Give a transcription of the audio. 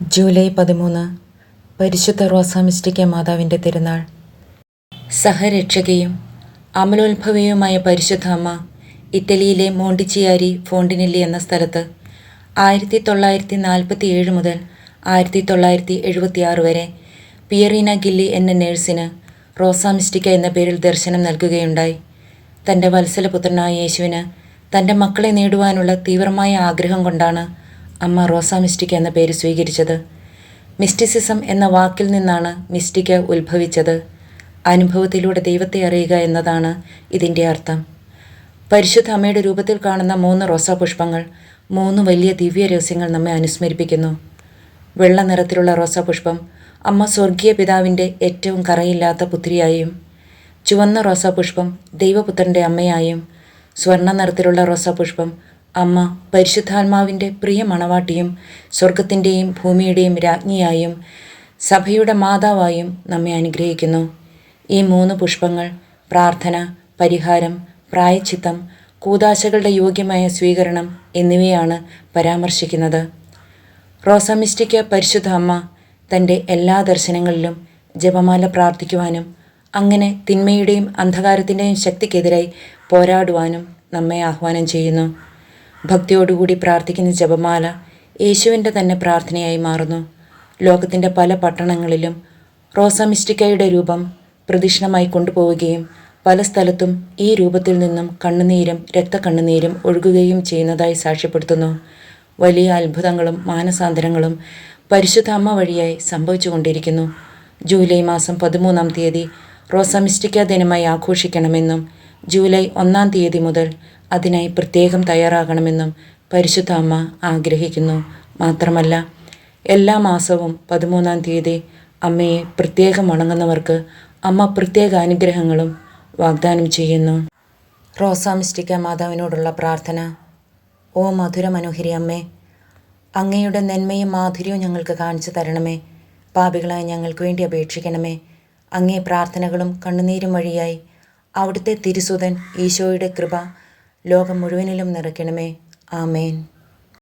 July പതിമൂന്ന് പരിശുദ്ധ റോസാമിസ്റ്റിക്ക മാതാവിന്റെ തിരുനാൾ. സഹരക്ഷകയും അമലോത്ഭവയുമായ പരിശുദ്ധ അമ്മ ഇറ്റലിയിലെ മോണ്ടിച്ചിയാരി ഫോണ്ടിനെല്ലി എന്ന സ്ഥലത്ത് ആയിരത്തി തൊള്ളായിരത്തി നാൽപ്പത്തി ഏഴ് മുതൽ ആയിരത്തി തൊള്ളായിരത്തി എഴുപത്തി ആറ് വരെ പിയറീന ഗില്ലി എന്ന നേഴ്സിന് റോസാമിസ്റ്റിക്ക എന്ന പേരിൽ ദർശനം നൽകുകയുണ്ടായി. തന്റെ വത്സലപുത്രനായ യേശുവിന് തന്റെ മക്കളെ നേടുവാനുള്ള തീവ്രമായ ആഗ്രഹം കൊണ്ടാണ് അമ്മ റോസ മിസ്റ്റിക്ക എന്ന പേര് സ്വീകരിച്ചത്. മിസ്റ്റിസിസം എന്ന വാക്കിൽ നിന്നാണ് മിസ്റ്റിക്ക ഉത്ഭവിച്ചത്. അനുഭവത്തിലൂടെ ദൈവത്തെ അറിയുക എന്നതാണ് ഇതിന്റെ അർത്ഥം. പരിശുദ്ധ അമ്മയുടെ രൂപത്തിൽ കാണുന്ന മൂന്ന് റോസാപുഷ്പങ്ങൾ മൂന്ന് വലിയ ദിവ്യ രഹസ്യങ്ങൾ നമ്മെ അനുസ്മരിപ്പിക്കുന്നു. വെള്ള നിറത്തിലുള്ള റോസാപുഷ്പം അമ്മ സ്വർഗീയ പിതാവിന്റെ ഏറ്റവും കറയില്ലാത്ത പുത്രിയായും ചുവന്ന റോസാ പുഷ്പം ദൈവപുത്രന്റെ അമ്മയായും സ്വർണ നിറത്തിലുള്ള റോസാപുഷ്പം അമ്മ പരിശുദ്ധാത്മാവിന്റെ പ്രിയ മണവാട്ടിയും സ്വർഗത്തിന്റെയും ഭൂമിയുടെയും രാജ്ഞിയായും സഭയുടെ മാതാവായും നമ്മെ അനുഗ്രഹിക്കുന്നു. ഈ മൂന്ന് പുഷ്പങ്ങൾ പ്രാർത്ഥന പരിഹാരം പ്രായച്ചിത്തം കൂതാശകളുടെ യോഗ്യമായ സ്വീകരണം എന്നിവയാണ് പരാമർശിക്കുന്നത്. റോസമിസ്റ്റിക്ക് പരിശുദ്ധ അമ്മ തന്റെ എല്ലാ ദർശനങ്ങളിലും ജപമാല പ്രാർത്ഥിക്കുവാനും അങ്ങനെ തിന്മയുടെയും അന്ധകാരത്തിന്റെയും ശക്തിക്കെതിരായി പോരാടുവാനും നമ്മെ ആഹ്വാനം ചെയ്യുന്നു. ഭക്തിയോടുകൂടി പ്രാർത്ഥിക്കുന്ന ജപമാല യേശുവിന്റെ തന്നെ പ്രാർത്ഥനയായി മാറുന്നു. ലോകത്തിന്റെ പല പട്ടണങ്ങളിലും റോസമിസ്റ്റിക്കയുടെ രൂപം പ്രദക്ഷിണമായി കൊണ്ടുപോവുകയും പല സ്ഥലത്തും ഈ രൂപത്തിൽ നിന്നും കണ്ണുനീരും രക്തക്കണ്ണുനീരും ഒഴുകുകയും ചെയ്യുന്നതായി സാക്ഷ്യപ്പെടുത്തുന്നു. വലിയ അത്ഭുതങ്ങളും മാനസാന്തരങ്ങളും പരിശുദ്ധ അമ്മ വഴിയായി സംഭവിച്ചുകൊണ്ടിരിക്കുന്നു. ജൂലൈ മാസം പതിമൂന്നാം തീയതി റോസമിസ്റ്റിക്ക ദിനമായി ആഘോഷിക്കണമെന്നും ജൂലൈ ഒന്നാം തീയതി മുതൽ അതിനായി പ്രത്യേകം തയ്യാറാകണമെന്നും പരിശുദ്ധ അമ്മ ആഗ്രഹിക്കുന്നു. മാത്രമല്ല എല്ലാ മാസവും പതിമൂന്നാം തീയതി അമ്മയെ പ്രത്യേകം വണങ്ങുന്നവർക്ക് അമ്മ പ്രത്യേക അനുഗ്രഹങ്ങളും വാഗ്ദാനം ചെയ്യുന്നു. റോസാമിസ്റ്റിക്ക മാതാവിനോടുള്ള പ്രാർത്ഥന. ഓ മധുര മനോഹരി അമ്മേ അങ്ങയുടെ നന്മയും മാധുര്യവും ഞങ്ങൾക്ക് കാണിച്ചു തരണമേ. പാപികളായ ഞങ്ങൾക്ക് വേണ്ടി അപേക്ഷിക്കണമേ. അങ്ങേ പ്രാർത്ഥനകളും കണ്ണുനീരും വഴിയായി അവിടുത്തെ തിരുസുതൻ ഈശോയുടെ കൃപ ലോകം മുഴുവനിലും നിറയ്ക്കണമേ. ആമേൻ.